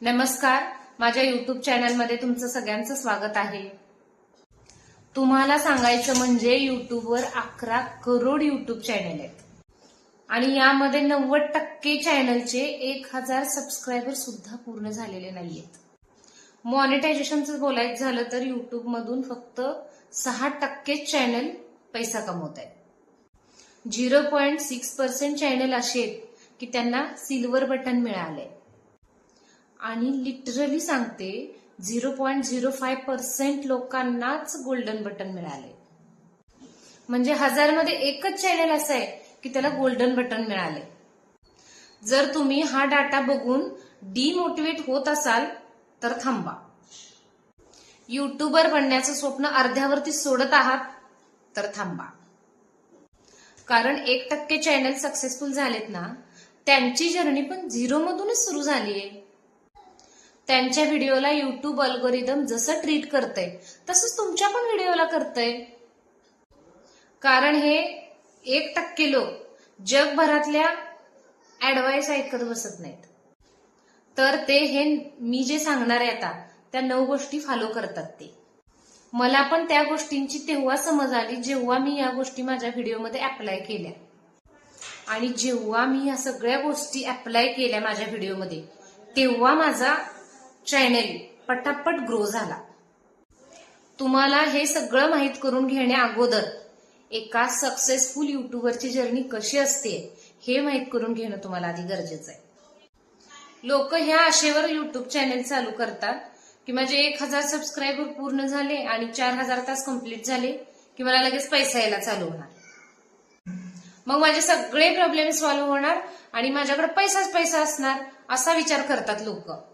नमस्कार. माझ्या युट्यूब चॅनलमध्ये तुमचं सगळ्यांचं स्वागत आहे. तुम्हाला सांगायचं म्हणजे युट्यूबवर अकरा करोड युट्यूब चॅनल आहेत. आणि यामध्ये नव्वद टक्के चॅनलचे एक हजार सबस्क्रायबर सुद्धा पूर्ण झालेले नाहीयेत. मॉनिटायझेशनचं बोलायचं झालं तर युट्यूब मधून फक्त सहा टक्केच चॅनल पैसा कमवत आहेत. Zero point six percent channel असे आहेत की त्यांना सिल्वर बटन मिळालंय. आणि लिटरली सांगते zero point zero five percent लोकांनाच गोल्डन बटन मिळाले. म्हणजे हजारमध्ये एकच चॅनल असं आहे की त्याला गोल्डन बटन मिळाले. जर तुम्ही हा डाटा बघून डिमोटिवेट होत असाल तर थांबा. युट्यूबर बनण्याचं स्वप्न अर्ध्यावरती सोडत आहात तर थांबा. कारण एक टक्के चॅनल सक्सेसफुल झालेत ना त्यांची जर्नी पण झिरो मधूनच सुरू झालीये. त्यांच्या व्हिडिओला युट्यूब अल्गोरिदम जसं ट्रीट करतंय तसंच तुमच्या पण व्हिडिओला करतंय. कारण हे एक टक्के लोक जगभरातल्या ऍडवाइस ऐकत बसत नाहीत. तर ते हे मी जे सांगणार आहे आता त्या नऊ गोष्टी फॉलो करतात ते. मला पण त्या गोष्टींची तेव्हा समज आली जेव्हा मी या गोष्टी माझ्या व्हिडिओमध्ये अप्लाय केल्या. आणि जेव्हा मी या सगळ्या गोष्टी अप्लाय केल्या माझ्या व्हिडिओमध्ये तेव्हा माझा चॅनेल पटापट ग्रो झाला. तुम्हाला हे सगळं माहीत करून घेण्या अगोदर एका सक्सेसफुल युट्यूबरची जर्नी कशी असते हे माहीत करून घेणं तुम्हाला आधी गरजेचं आहे. लोक ह्या आशेवर युट्यूब चॅनेल चालू करतात की माझे एक हजार सबस्क्रायबर पूर्ण झाले आणि चार हजार तास कंप्लीट झाले की मला लगेच पैसा यायला चालू होणार. मग माझे सगळे प्रॉब्लेम सॉल्व्ह होणार आणि माझ्याकडे पैसाच पैसा असणार असा विचार करतात लोक.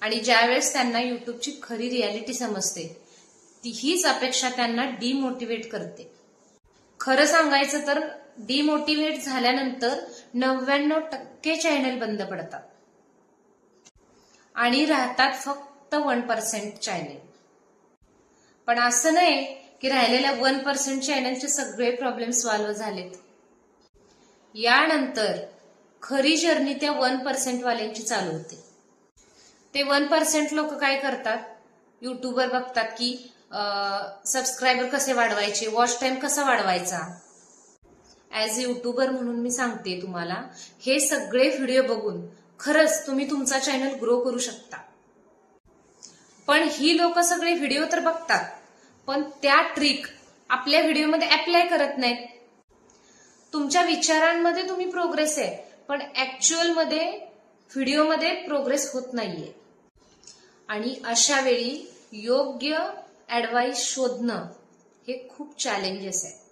आणि ज्यावेळेस त्यांना युट्यूबची खरी रियालिटी समजते ती हीच अपेक्षा त्यांना डिमोटिवेट करते. खरं सांगायचं तर डिमोटिवेट झाल्यानंतर नव्याण्णव टक्के चॅनल बंद पडतात. आणि राहतात फक्त वन पर्सेंट चॅनल पण असं नाही की राहिलेल्या वन पर्सेंट चॅनलचे सगळे प्रॉब्लेम सॉल्व्ह झालेत. यानंतर खरी जर्नी त्या वन पर्सेंट वाल्यांची चालू होते. ते वन पर्सेंट लोक काय करतात? युट्यूबवर बघतात की सबस्क्रायबर कसे वाढवायचे? वॉच टाइम कसा वाढवायचा? ऍज अ युट्यूबर म्हणून मी सांगते तुम्हाला हे सगळे व्हिडिओ बघून खरंच तुम्ही तुमचा चॅनल ग्रो करू शकता. पण ही लोक सगळे व्हिडिओ तर बघतात पण त्या ट्रिक आपल्या व्हिडिओमध्ये अप्लाय करत नाहीत. तुमच्या विचारांमध्ये तुम्ही प्रोग्रेस आहे पण ऍक्च्युअलमध्ये व्हिडिओमध्ये प्रोग्रेस होत नाहीये. आणि अशा वेळी योग्य ऍडवाईस शोधणं हे खूप चॅलेंजेस आहे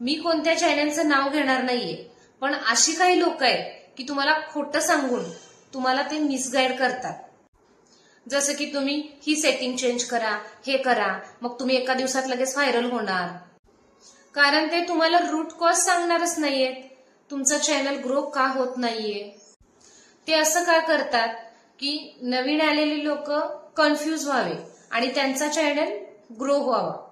मी कोणत्या चॅनलचं नाव घेणार नाहीये पण अशी काही लोक आहेत की तुम्हाला खोटं सांगून तुम्हाला ते मिसगाईड करतात. जसं की तुम्ही ही सेटिंग चेंज करा हे करा मग तुम्ही एका दिवसात लगेच व्हायरल होणार. कारण ते तुम्हाला रूट कॉज सांगणारच नाहीयेत. तुमचं चॅनल ग्रो का होत नाहीये? ते असं का करतात? की नवीन आलेली लोक कन्फ्यूज व्हावे आणि त्यांचा चॅनल ग्रो व्हावा.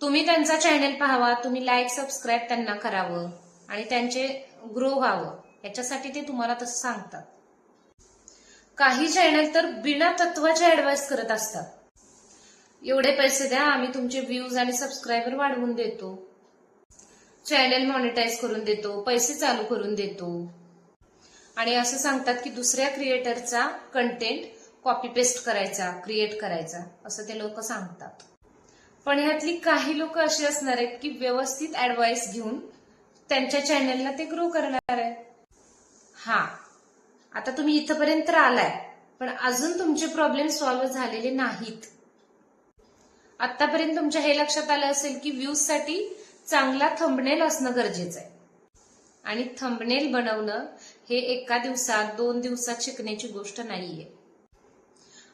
तुम्ही त्यांचा चॅनल पाहावा तुम्ही लाईक सबस्क्राईब त्यांना करावं आणि त्यांचे ग्रो व्हावं. याच्यासाठी ते तुम्हाला तसं सांगतात. काही चॅनल तर बिना तत्वाचे ऍडवाइस करत असतात. एवढे पैसे द्या आम्ही तुमचे व्ह्यूज आणि सबस्क्रायबर वाढवून देतो. चॅनल मॉनिटाईज करून देतो पैसे चालू करून देतो. आणि असं सांगतात की दुसऱ्या क्रिएटरचा कंटेंट कॉपी पेस्ट करायचा क्रिएट करायचा असं ते लोक सांगतात. पण ह्यातली काही लोक अशी असणार आहेत की व्यवस्थित ऍडवाइस घेऊन त्यांच्या चॅनलला ते ग्रो करणार आहे हा. आता तुम्ही इथपर्यंत आलाय पण अजून तुमचे प्रॉब्लेम सॉल्व्ह झालेले नाहीत. आतापर्यंत तुमच्या हे लक्षात आलं असेल की व्ह्यूजसाठी चांगला थंबनेल असणं गरजेचं आहे. आणि थंबनेल बनवणं हे एका दिवसात दोन दिवसात शिकण्याची गोष्ट नाहीये.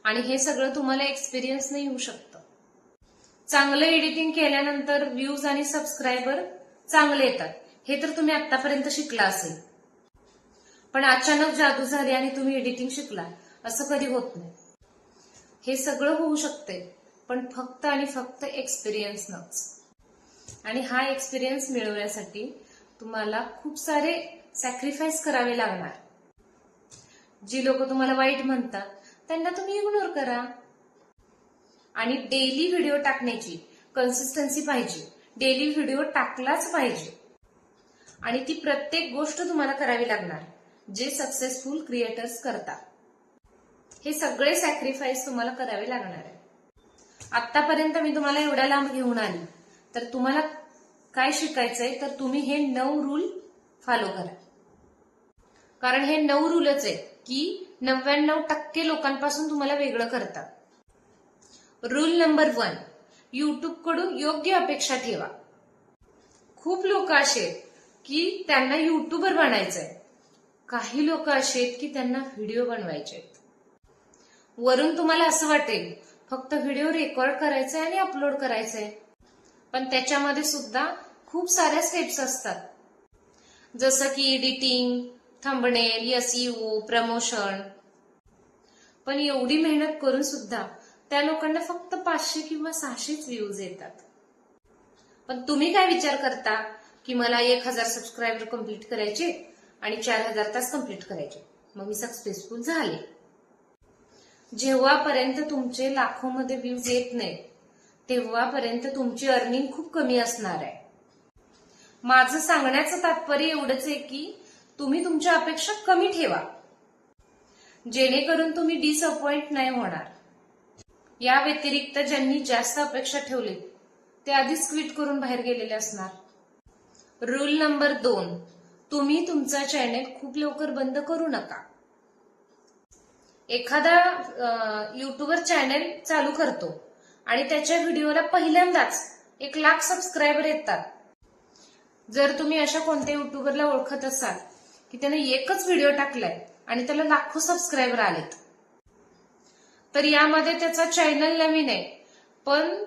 आणि हे सगळं तुम्हाला एक्सपिरियन्सने येऊ शकतं. चांगलं एडिटिंग केल्यानंतर व्ह्यूज आणि सबस्क्रायबर चांगले येतात. हे तर तुम्ही आतापर्यंत शिकला असेल. पण अचानक जादू झाली आणि तुम्ही एडिटिंग शिकला असं कधी होत नाही. हे सगळं होऊ शकते पण फक्त आणि फक्त एक्सपिरियन्सनच आणि हा एक्सपिरियन्स मिळवण्यासाठी तुम्हाला खूप सारे सॅक्रिफाईस करावे लागणार. जी लोक तुम्हाला वाईट म्हणतात त्यांना तुम्ही इग्नोर करा. आणि डेली व्हिडिओ टाकण्याची कन्सिस्टन्सी पाहिजे. डेली व्हिडिओ टाकलाच पाहिजे. आणि ती प्रत्येक गोष्ट तुम्हाला करावी लागणार जे सक्सेसफुल क्रिएटर्स करतात. हे सगळे सॅक्रिफाईस तुम्हाला करावे लागणार आहे. आतापर्यंत मी तुम्हाला एवढ्या लांब घेऊन आली तर तुम्हाला काय शिकायचंय तर तुम्ही हे नऊ रूल फॉलो करा. कारण हे नऊ रूलच आहे की नव्याण्णव टक्के लोकांपासून तुम्हाला वेगळं करतात. रूल नंबर वन युट्यूबकडून योग्य अपेक्षा ठेवा. खूप लोक असे की त्यांना युट्यूबर बनायचंय. काही लोक असे आहेत की त्यांना व्हिडिओ बनवायचे वरून तुम्हाला असं वाटेल फक्त व्हिडिओ रेकॉर्ड करायचंय आणि अपलोड करायचंय. पण त्याच्यामध्ये सुद्धा खूप साऱ्या स्टेप्स असतात. जसं की एडिटिंग थंबनेल एसईओ प्रमोशन. पण एवढी मेहनत करून सुद्धा त्या लोकांना फक्त पाचशे किंवा सहाशेच व्ह्यूज येतात. पण तुम्ही काय विचार करता की मला एक हजार सबस्क्रायबर कंप्लीट करायचे आणि चार हजार तास कंप्लीट करायचे? मग मी सक्सेसफुल झाले. जेव्हापर्यंत तुमचे लाखोमध्ये व्ह्यूज येत नाही तेव्हापर्यंत तुमची अर्निंग खूप कमी असणार आहे. माझं सांगण्याचं तात्पर्य एवढंच आहे की तुम्ही तुमच्या अपेक्षा कमी ठेवा. जेणेकरून तुम्ही डिसअपॉइंट नाही होणार. या व्यतिरिक्त ज्यांनी जास्त अपेक्षा ठेवली ते आधीच क्विट करून बाहेर गेलेले असणार. रूल नंबर दोन. तुम्ही तुमचा चॅनेल खूप लवकर बंद करू नका. एखादा युट्यूबर चॅनेल चालू करतो आणि त्याच्या व्हिडिओला पहिल्यांदाच एक लाख सबस्क्रायबर येतात. जर तुम्ही अशा कोणत्या युट्यूबरला ओळखत असाल की त्याने एकच व्हिडिओ टाकलाय आणि त्याला लाखो सबस्क्रायबर आलेत. तर यामध्ये त्याचा चॅनल नवीन आहे पण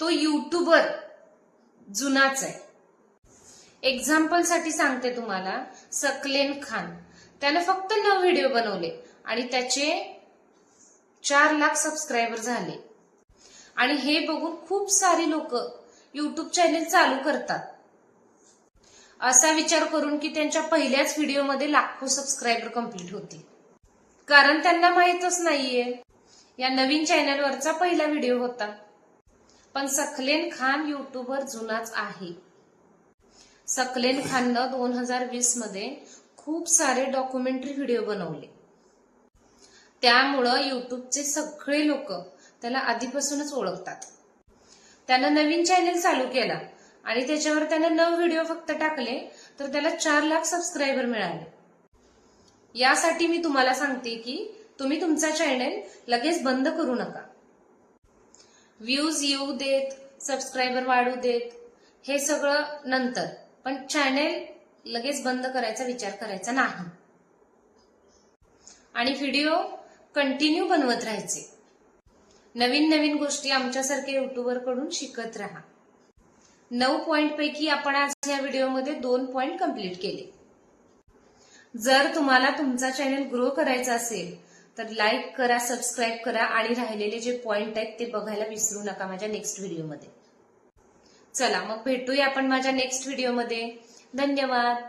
तो युट्यूबर जुनाच आहे. एक्झाम्पलसाठी सांगते तुम्हाला सकलेन खान. त्याने फक्त नऊ व्हिडिओ बनवले आणि त्याचे चार लाख सबस्क्रायबर झाले. आणि हे बघून खूप सारे लोक युट्यूब चॅनेल चालू करतात. असा विचार करून की त्यांच्या पहिल्याच व्हिडिओमध्ये लाखो सबस्क्रायबर कंप्लीट होते कारण त्यांना माहीतच नाहीये. या नवीन चॅनलवरचा पहिला व्हिडिओ होता. पण सकलेन खान युट्यूबर जुनाच आहे. सकलेन खाननं दोन हजार वीसमध्ये खूप सारे डॉक्युमेंटरी व्हिडिओ बनवले. त्यामुळं युट्यूबचे सगळे लोक त्याला आधीपासूनच ओळखतात. त्यानं नवीन चॅनेल चालू केला. आणि त्याच्यावर त्यानं नऊ व्हिडिओ फक्त टाकले तर त्याला चार लाख सबस्क्रायबर मिळाले. यासाठी मी तुम्हाला सांगते की तुम्ही तुमचा चॅनेल लगेच बंद करू नका. व्ह्यूज येऊ देत सबस्क्रायबर वाढू देत हे सगळं नंतर. पण चॅनेल लगेच बंद करायचा विचार करायचा नाही. आणि व्हिडिओ कंटिन्यू बनवत राहायचे. नवीन नवीन गोष्टी आमच्यासारख्या युट्यूबरकडून शिकत राहा. नऊ पॉइंट पैकी आपण आज या व्हिडिओमध्ये दोन पॉइंट कंप्लीट केले. जर तुम्हाला तुमचा चॅनल ग्रो करायचा असेल तर लाईक करा सबस्क्राईब करा आणि राहिलेले जे पॉइंट आहेत ते बघायला विसरू नका माझ्या नेक्स्ट व्हिडिओमध्ये चला मग भेटूया आपण माझ्या नेक्स्ट व्हिडिओमध्ये धन्यवाद.